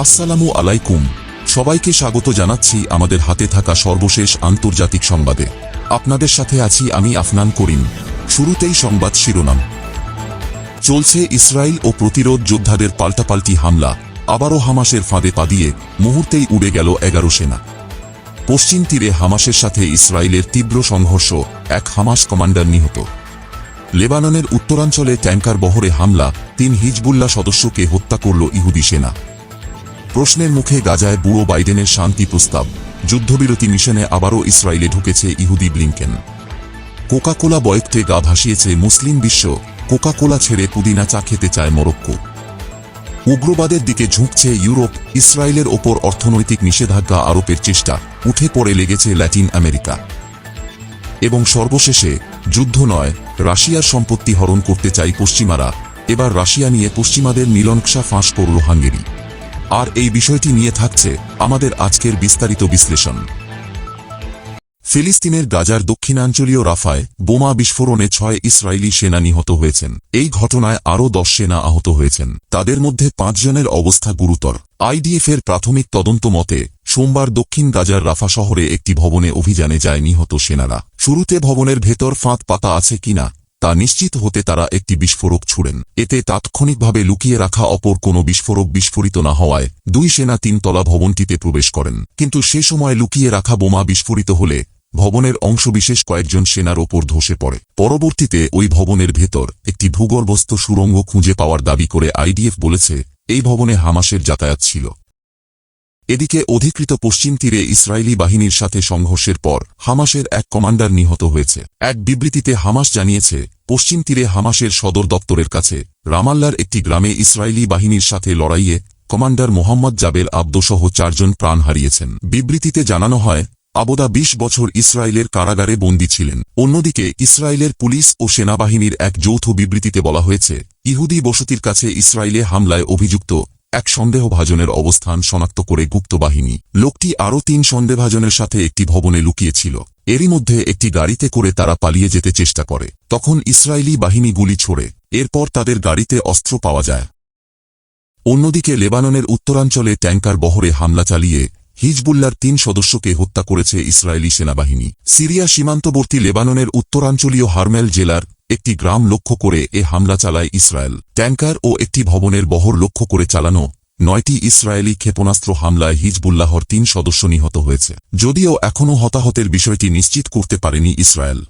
আসসালামু আলাইকুম। সবাইকে স্বাগত জানাচ্ছি আমাদের হাতে থাকা সর্বশেষ আন্তর্জাতিক সংবাদে। আপনাদের সাথে আছি আমি আফনান করিম। শুরুতেই সংবাদ শিরোনাম। চলছে ইসরায়েল ও প্রতিরোধ যোদ্ধাদের পাল্টাপাল্টি হামলা। আবারও হামাসের ফাঁদে পা দিয়ে মুহূর্তেই উড়ে গেল এগারো সেনা। পশ্চিম তীরে হামাসের সাথে ইসরায়েলের তীব্র সংঘর্ষ, এক হামাস কমান্ডার নিহত। লেবাননের উত্তরাঞ্চলে ট্যাঙ্কার বহরে হামলা, তিন হিজবুল্লাহ সদস্যকে হত্যা করল ইহুদি সেনা। প্রশ্নের মুখে গাজায় বুড়ো বাইডেনের শান্তি প্রস্তাব। যুদ্ধবিরতি মিশনে আবারও ইসরায়েলে ঢুকেছে ইহুদি ব্লিংকেন। কোকাকোলা বয়কতে গা ভাসিয়েছে মুসলিম বিশ্ব। কোকাকোলা ছেড়ে পুদিনা চা খেতে চায় মরক্কো। উগ্রবাদের দিকে ঝুঁকছে ইউরোপ। ইসরায়েলের ওপর অর্থনৈতিক নিষেধাজ্ঞা আরোপের চেষ্টা। উঠে পড়ে লেগেছে ল্যাটিন আমেরিকা। এবং সর্বশেষে, যুদ্ধ নয়, রাশিয়ার সম্পত্তি হরণ করতে চাই পশ্চিমারা। এবার রাশিয়া নিয়ে পশ্চিমাদের নীলনকশা ফাঁস করল হাঙ্গেরি। আর এই বিষয়টি নিয়ে থাকছে আমাদের আজকের বিস্তারিত বিশ্লেষণ। ফিলিস্তিনের গাজার দক্ষিণাঞ্চলীয় রাফায় বোমা বিস্ফোরণে ছয় ইসরায়েলি সেনা নিহত হয়েছেন। এই ঘটনায় আরও দশ সেনা আহত হয়েছেন। তাদের মধ্যে পাঁচজনের অবস্থা গুরুতর। আইডিএফের প্রাথমিক তদন্ত মতে, সোমবার দক্ষিণ গাজার রাফা শহরে একটি ভবনে অভিযানে যায় নিহত সেনারা। শুরুতে ভবনের ভেতর ফাঁদ পাতা আছে কিনা তা নিশ্চিত হতে তারা একটি বিস্ফোরক ছুড়েন। এতে তাৎক্ষণিকভাবে লুকিয়ে রাখা অপর কোনো বিস্ফোরক বিস্ফোরিত না হওয়ায় দুই সেনা তিনতলা ভবনটিতে প্রবেশ করেন। কিন্তু সে সময় লুকিয়ে রাখা বোমা বিস্ফোরিত হলে ভবনের অংশবিশেষ কয়েকজন সেনার ওপর ধসে পড়ে। পরবর্তীতে ওই ভবনের ভেতর একটি ভূগর্ভস্থ সুড়ঙ্গ খুঁজে পাওয়ার দাবি করে আইডিএফ বলেছে, এই ভবনে হামাসের যাতায়াত ছিল। এদিকে অধিকৃত পশ্চিম তীরে ইসরায়েলি বাহিনীর সাথে সংঘর্ষের পর হামাসের এক কমান্ডার নিহত হয়েছে। এক বিবৃতিতে হামাস জানিয়েছে, পশ্চিম তীরে হামাসের সদর দপ্তরের কাছে রামাল্লার একটি গ্রামে ইসরায়েলি বাহিনীর সাথে লড়াইয়ে কমান্ডার মোহাম্মদ জাবেল আব্দসহ চারজন প্রাণ হারিয়েছেন। বিবৃতিতে জানানো হয়, আবদা ২০ বছর ইসরায়েলের কারাগারে বন্দী ছিলেন। অন্যদিকে ইসরায়েলের পুলিশ ও সেনাবাহিনীর এক যৌথ বিবৃতিতে বলা হয়েছে, ইহুদি বসতির কাছে ইসরায়েলে হামলায় অভিযুক্ত এক সন্দেহভাজনের অবস্থান শনাক্ত করে গুপ্ত বাহিনী। লোকটি আরও তিন সন্দেহভাজনের সাথে একটি ভবনে লুকিয়েছিল। এরই মধ্যে একটি গাড়িতে করে তারা পালিয়ে যেতে চেষ্টা করে। তখন ইসরায়েলি বাহিনী গুলি ছোড়ে। এরপর তাদের গাড়িতে অস্ত্র পাওয়া যায়। অন্যদিকে লেবাননের উত্তরাঞ্চলে ট্যাঙ্কার বহরে হামলা চালিয়ে হিজবুল্লার তিন সদস্যকে হত্যা করেছে ইসরায়েলি সেনাবাহিনী। সিরিয়া সীমান্তবর্তী লেবাননের উত্তরাঞ্চলীয় হারমেল জেলার একটি গ্রাম লক্ষ্য করে এ হামলা চালায় ইসরায়েল। ট্যাঙ্কার ও একটি ভবনের বহর লক্ষ্য করে চালানো নয়টি ইসরায়েলি ক্ষেপণাস্ত্র হামলায় হিজবুল্লাহর তিন সদস্য নিহত হয়েছে। যদিও এখনও হতাহতের বিষয়টি নিশ্চিত করতে পারেনি ইসরায়েল।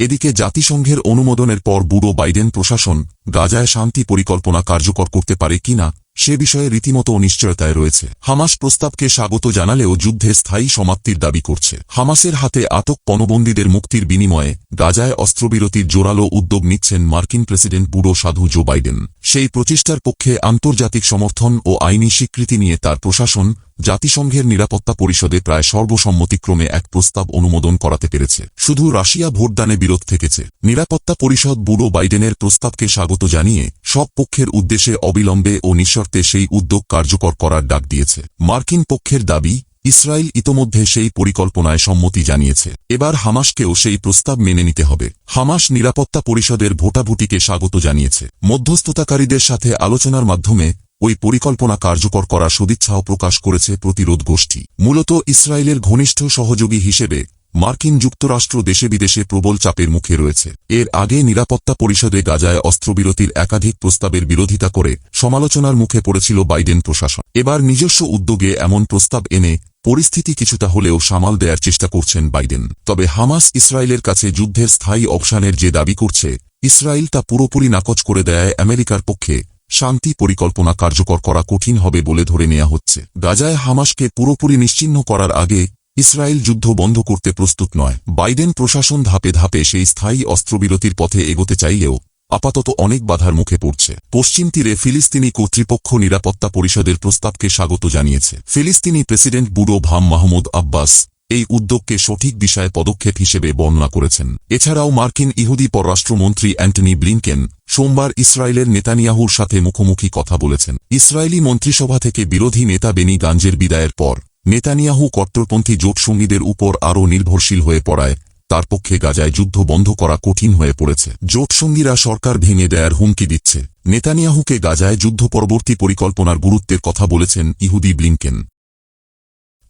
এদিকে জাতিসংঘের অনুমোদনের পর বুড়ো বাইডেন প্রশাসন গাজায় শান্তি পরিকল্পনা কার্যকর করতে পারে কিনা সে বিষয়ে রীতিমতো অনিশ্চয়তায় রয়েছে। হামাস প্রস্তাবকে স্বাগত জানালেও যুদ্ধে স্থায়ী সমাপ্তির দাবি করছে। হামাসের হাতে আটক পণবন্দীদের মুক্তির বিনিময়ে গাজায় অস্ত্রবিরতির জোরালো উদ্যোগ নিচ্ছেন মার্কিন প্রেসিডেন্ট বুড়ো সাধু জো বাইডেন। সেই প্রচেষ্টার পক্ষে আন্তর্জাতিক সমর্থন ও আইনি স্বীকৃতি নিয়ে তার প্রশাসন জাতিসংঘের নিরাপত্তা পরিষদে প্রায় সর্বসম্মতিক্রমে এক প্রস্তাব অনুমোদন করাতে পেরেছে। শুধু রাশিয়া ভোটদানে বিরোধ থেকেছে। নিরাপত্তা পরিষদ বুড়ো বাইডেনের প্রস্তাবকে স্বাগত জানিয়ে সব পক্ষের উদ্দেশ্যে অবিলম্বে ও নিঃশর্তে সেই উদ্যোগ কার্যকর করার ডাক দিয়েছে। মার্কিন পক্ষের দাবি, ইসরায়েল ইতোমধ্যে সেই পরিকল্পনায় সম্মতি জানিয়েছে। এবার হামাসকেও সেই প্রস্তাব মেনে নিতে হবে। হামাস নিরাপত্তা পরিষদের ভোটাভুটিকে স্বাগত জানিয়েছে। মধ্যস্থতাকারীদের সাথে আলোচনার মাধ্যমে ওই পরিকল্পনা কার্যকর করার সদিচ্ছাও প্রকাশ করেছে প্রতিরোধ গোষ্ঠী। মূলত ইসরায়েলের ঘনিষ্ঠ সহযোগী হিসেবে মার্কিন যুক্তরাষ্ট্র দেশে বিদেশে প্রবল চাপের মুখে রয়েছে। এর আগে নিরাপত্তা পরিষদে গাজায় অস্ত্রবিরতির একাধিক প্রস্তাবের বিরোধিতা করে সমালোচনার মুখে পড়েছিল বাইডেন প্রশাসন। এবার নিজস্ব উদ্যোগে এমন প্রস্তাব এনে পরিস্থিতি কিছুটা হলেও সামাল দেয়ার চেষ্টা করছেন বাইডেন। তবে হামাস ইসরায়েলের কাছে যুদ্ধের স্থায়ী অবসানের যে দাবি করছে, ইসরায়েল তা পুরোপুরি নাকচ করে দেয় আমেরিকার পক্ষে শান্তি পরিকল্পনা কার্যকর করা কঠিন হবে বলে ধরে নেওয়া হচ্ছে। গাজায় হামাসকে পুরোপুরি নিশ্চিহ্ন করার আগে ইসরায়েল যুদ্ধ বন্ধ করতে প্রস্তুত নয়। বাইডেন প্রশাসন ধাপে ধাপে সেই স্থায়ী অস্ত্রবিরতির পথে এগোতে চাইলেও আপাতত অনেক বাধার মুখে পড়ছে। পশ্চিম তীরে ফিলিস্তিনি কর্তৃপক্ষ নিরাপত্তা পরিষদের প্রস্তাবকে স্বাগত জানিয়েছে। ফিলিস্তিনি প্রেসিডেন্ট বুড়ো ভাম মাহমুদ আব্বাস এই উদ্যোগকে সঠিক বিষয়ে পদক্ষেপ হিসেবে বর্ণনা করেছেন। এছাড়াও মার্কিন ইহুদি পররাষ্ট্রমন্ত্রী অ্যান্টনি ব্লিনকেন সোমবার ইসরায়েলের নেতানিয়াহুর সাথে মুখোমুখি কথা বলেছেন। ইসরায়েলি মন্ত্রিসভা থেকে বিরোধী নেতা বেনি গাঞ্জের বিদায়ের পর নেতানিয়াহু কট্টরপন্থী জোটসঙ্গীদের উপর আরও নির্ভরশীল হয়ে পড়ায়, তার পক্ষে গাজায় যুদ্ধ বন্ধ করা কঠিন হয়ে পড়েছে। জোটসঙ্গীরা সরকার ভেঙে দেয়ার হুমকি দিচ্ছে। নেতানিয়াহুকে গাজায় যুদ্ধ পরবর্তী পরিকল্পনার গুরুত্বের কথা বলেছেন ইহুদি ব্লিংকেন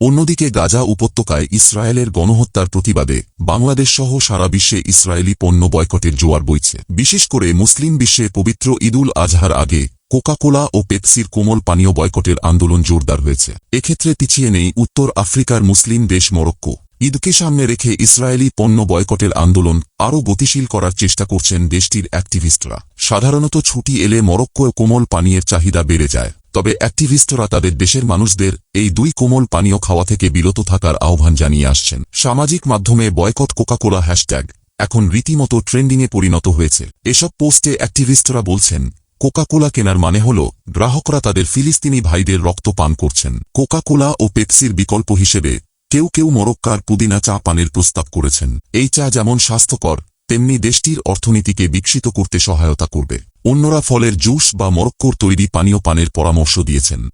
অন্যদিকে গাজা উপত্যকায় ইসরায়েলের গণহত্যার প্রতিবাদে বাংলাদেশ সহ সারা বিশ্বে ইসরায়েলি পণ্য বয়কটের জোয়ার বইছে। বিশেষ করে মুসলিম বিশ্বে পবিত্র ঈদুল আজহার আগে কোকাকোলা ও পেপসির কোমল পানীয় বয়কটের আন্দোলন জোরদার হয়েছে। এক্ষেত্রে পিছিয়ে নেই উত্তর আফ্রিকার মুসলিম দেশ মরক্কো। ঈদকে সামনে রেখে ইসরায়েলি পণ্য বয়কটের আন্দোলন আরও গতিশীল করার চেষ্টা করছেন দেশটির অ্যাক্টিভিস্টরা। সাধারণত ছুটি এলে মরক্কো কোমল পানীয়ের চাহিদা বেড়ে যায়। তবে অ্যাক্টিভিস্টরা তাদের দেশের মানুষদের এই দুই কোমল পানীয় খাওয়া থেকে বিরত থাকার আহ্বান জানিয়ে আসছেন। সামাজিক মাধ্যমে বয়কট কোকাকোলা হ্যাশট্যাগ এখন রীতিমতো ট্রেন্ডিংয়ে পরিণত হয়েছে। এসব পোস্টে অ্যাক্টিভিস্টরা বলছেন, কোকাকোলা কেনার মানে হল, গ্রাহকরা তাদের ফিলিস্তিনি ভাইদের রক্ত পান করছেন। কোকাকোলা ও পেপসির বিকল্প হিসেবে কেউ কেউ মরক্কার পুদিনা চা পানের প্রস্তাব করেছেন। এই চা যেমন স্বাস্থ্যকর তেমনি দেশটির অর্থনীতিকে বিকশিত করতে সহায়তা করবে। অন্যরা ফলের জুস বা মরক্কোর তৈরি পানীয় পানের পরামর্শ দিয়েছেন।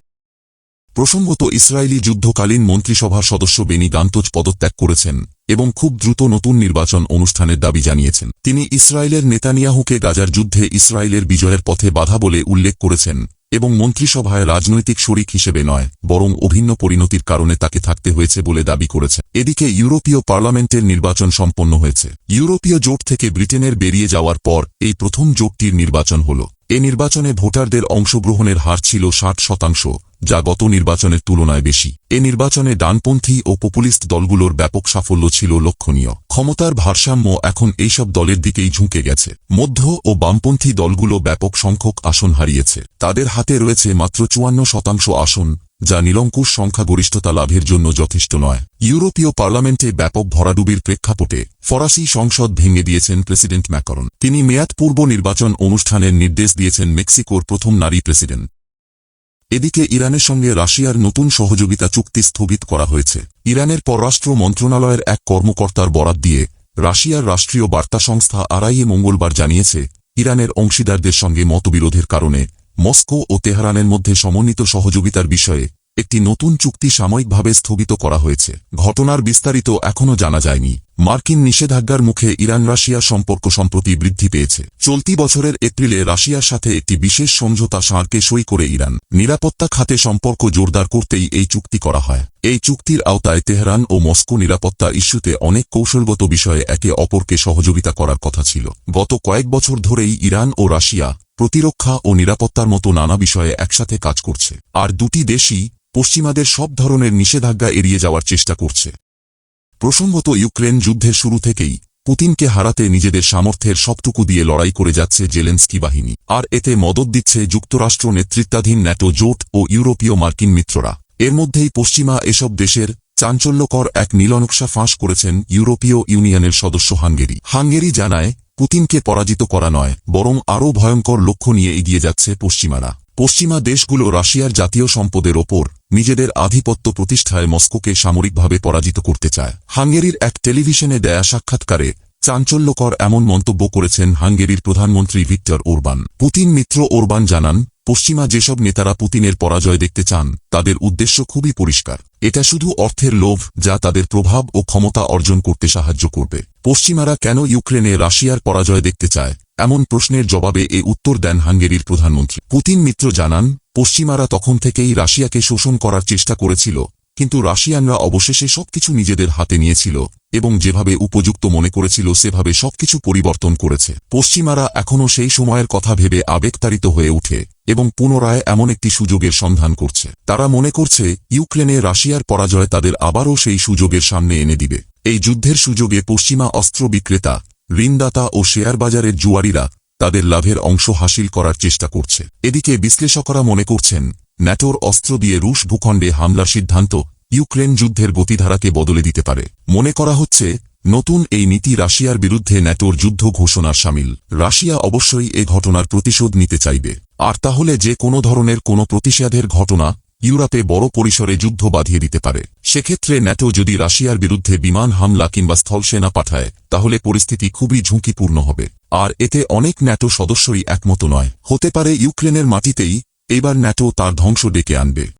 প্রসঙ্গত, ইসরায়েলি যুদ্ধকালীন মন্ত্রিসভার সদস্য বেনি গান্তোজ পদত্যাগ করেছেন এবং খুব দ্রুত নতুন নির্বাচন অনুষ্ঠানের দাবি জানিয়েছেন। তিনি ইসরায়েলের নেতানিয়াহুকে গাজার যুদ্ধে ইসরায়েলের বিজয়ের পথে বাধা বলে উল্লেখ করেছেন। এবং মন্ত্রিসভায় রাজনৈতিক শরিক হিসেবে নয়, বরং অভিন্ন পরিণতির কারণে তাকে থাকতে হয়েছে বলে দাবি করেছে। এদিকে ইউরোপীয় পার্লামেন্টের নির্বাচন সম্পন্ন হয়েছে। ইউরোপীয় জোট থেকে ব্রিটেনের বেরিয়ে যাওয়ার পর এই প্রথম জোটটির নির্বাচন হল। এ নির্বাচনে ভোটারদের অংশগ্রহণের হার ছিল ষাট শতাংশ। যা গত নির্বাচনের তুলনায় বেশি। এ নির্বাচনে ডানপন্থী ও পপুলিস্ট দলগুলোর ব্যাপক সাফল্য ছিল লক্ষণীয়। ক্ষমতার ভারসাম্য এখন এইসব দলের দিকেই ঝুঁকে গেছে। মধ্য ও বামপন্থী দলগুলো ব্যাপক সংখ্যক আসন হারিয়েছে। তাদের হাতে রয়েছে মাত্র চুয়ান্ন শতাংশ আসন, যা নিরঙ্কুশ সংখ্যাগরিষ্ঠতা লাভের জন্য যথেষ্ট নয়। ইউরোপীয় পার্লামেন্টে ব্যাপক ভরাডুবির প্রেক্ষাপটে ফরাসি সংসদ ভেঙে দিয়েছেন প্রেসিডেন্ট ম্যাকরন। তিনি মেয়াদ পূর্ব নির্বাচন অনুষ্ঠানের নির্দেশ দিয়েছেন মেক্সিকোর প্রথম নারী প্রেসিডেন্ট। এদিকে ইরানের সঙ্গে রাশিয়ার নতুন সহযোগিতা চুক্তি স্থগিত করা হয়েছে। ইরানের পররাষ্ট্র মন্ত্রণালয়ের এক কর্মকর্তার বরাত দিয়ে রাশিয়ার রাষ্ট্রীয় বার্তা সংস্থা আরআইএ মঙ্গলবার জানিয়েছে, ইরানের অংশীদারদের সঙ্গে মতবিরোধের কারণে মস্কো ও তেহরানের মধ্যে সমন্বিত সহযোগিতার বিষয়ে একটি নতুন চুক্তি সাময়িকভাবে স্থগিত করা হয়েছে। ঘটনার বিস্তারিত এখনও জানা যায়নি। মার্কিন নিষেধাজ্ঞার মুখে ইরান রাশিয়া সম্পর্ক সম্প্রতি বৃদ্ধি পেয়েছে। চলতি বছরের এপ্রিলে রাশিয়ার সাথে একটি বিশেষ সমঝোতা সাঁড়কে সই করে ইরান। নিরাপত্তা খাতে সম্পর্ক জোরদার করতেই এই চুক্তি করা হয়। এই চুক্তির আওতায় তেহরান ও মস্কো নিরাপত্তা ইস্যুতে অনেক কৌশলগত বিষয়ে একে অপরকে সহযোগিতা করার কথা ছিল। গত কয়েক বছর ধরেই ইরান ও রাশিয়া প্রতিরক্ষা ও নিরাপত্তার মতো নানা বিষয়ে একসাথে কাজ করছে। আর দুটি দেশই পশ্চিমাদের সব ধরনের নিষেধাজ্ঞা এড়িয়ে যাওয়ার চেষ্টা করছে। প্রসঙ্গত ইউক্রেন যুদ্ধের শুরু থেকেই পুতিনকে হারাতে নিজেদের সামর্থ্যের সবটুকু দিয়ে লড়াই করে যাচ্ছে জেলেন্সকি বাহিনী। আর এতে মদত দিচ্ছে যুক্তরাষ্ট্র নেতৃত্বাধীন ন্যাটো জোট ও ইউরোপীয় মার্কিন মিত্ররা। এর মধ্যেই পশ্চিমা এসব দেশের চাঞ্চল্যকর এক নীলনকশা ফাঁস করেছেন ইউরোপীয় ইউনিয়নের সদস্য হাঙ্গেরি। হাঙ্গেরি জানায়, পুতিনকে পরাজিত করা নয়, বরং আরও ভয়ঙ্কর লক্ষ্য নিয়ে এগিয়ে যাচ্ছে পশ্চিমারা। পশ্চিমা দেশগুলো রাশিয়ার জাতীয় সম্পদের ওপর নিজেদের আধিপত্য প্রতিষ্ঠায় মস্কোকে সামরিকভাবে পরাজিত করতে চায়। হাঙ্গেরির এক টেলিভিশনে দেয়া সাক্ষাৎকারে চাঞ্চল্যকর এমন মন্তব্য করেছেন হাঙ্গেরির প্রধানমন্ত্রী ভিক্টর ওরবান। পুতিন মিত্র ওরবান জানান পশ্চিমা যেসব নেতারা পুতিনের পরাজয় দেখতে চান, তাদের উদ্দেশ্য খুবই পরিষ্কার। এটা শুধু অর্থের লোভ, যা তাদের প্রভাব ও ক্ষমতা অর্জন করতে সাহায্য করবে। পশ্চিমারা কেন ইউক্রেনে রাশিয়ার পরাজয় দেখতে চায়? এমন প্রশ্নের জবাবে এ উত্তর দেন হাঙ্গেরির প্রধানমন্ত্রী। পুতিন মিত্র জানান, পশ্চিমারা তখন থেকেই রাশিয়াকে শোষণ করার চেষ্টা করেছিল, কিন্তু রাশিয়ানরা অবশেষে সবকিছু নিজেদের হাতে নিয়েছিল। এবং যেভাবে উপযুক্ত মনে করেছিল সেভাবে সবকিছু পরিবর্তন করেছে। পশ্চিমারা এখনও সেই সময়ের কথা ভেবে আবেগতাড়িত হয়ে উঠে এবং পুনরায় এমন একটি সুযোগের সন্ধান করছে। তারা মনে করছে, ইউক্রেনে রাশিয়ার পরাজয় তাদের আবারও সেই সুযোগের সামনে এনে দিবে। এই যুদ্ধের সুযোগে পশ্চিমা অস্ত্র বিক্রেতা, ঋণদাতা ও শেয়ার বাজারের জুয়ারিরা তাদের লাভের অংশ হাসিল করার চেষ্টা করছে। এদিকে বিশ্লেষকরা মনে করছেন, ন্যাটোর অস্ত্র দিয়ে রুশ ভূখণ্ডে হামলার সিদ্ধান্ত ইউক্রেন যুদ্ধের গতিধারাকে বদলে দিতে পারে। মনে করা হচ্ছে, নতুন এই নীতি রাশিয়ার বিরুদ্ধে ন্যাটোর যুদ্ধ ঘোষণার সামিল। রাশিয়া অবশ্যই এ ঘটনার প্রতিশোধ নিতে চাইবে। আর তাহলে যে কোনো ধরনের কোনো প্রতিষেধের ঘটনা ইউরোপে বড় পরিসরে যুদ্ধ বাঁধিয়ে দিতে পারে। সেক্ষেত্রে ন্যাটো যদি রাশিয়ার বিরুদ্ধে বিমান হামলা কিংবা স্থলসেনা পাঠায়, তাহলে পরিস্থিতি খুবই ঝুঁকিপূর্ণ হবে। আর এতে অনেক ন্যাটো সদস্যই একমত নয়। হতে পারে ইউক্রেনের মাটিতেই, এবার ন্যাটো তার ধ্বংস ডেকে আনবে।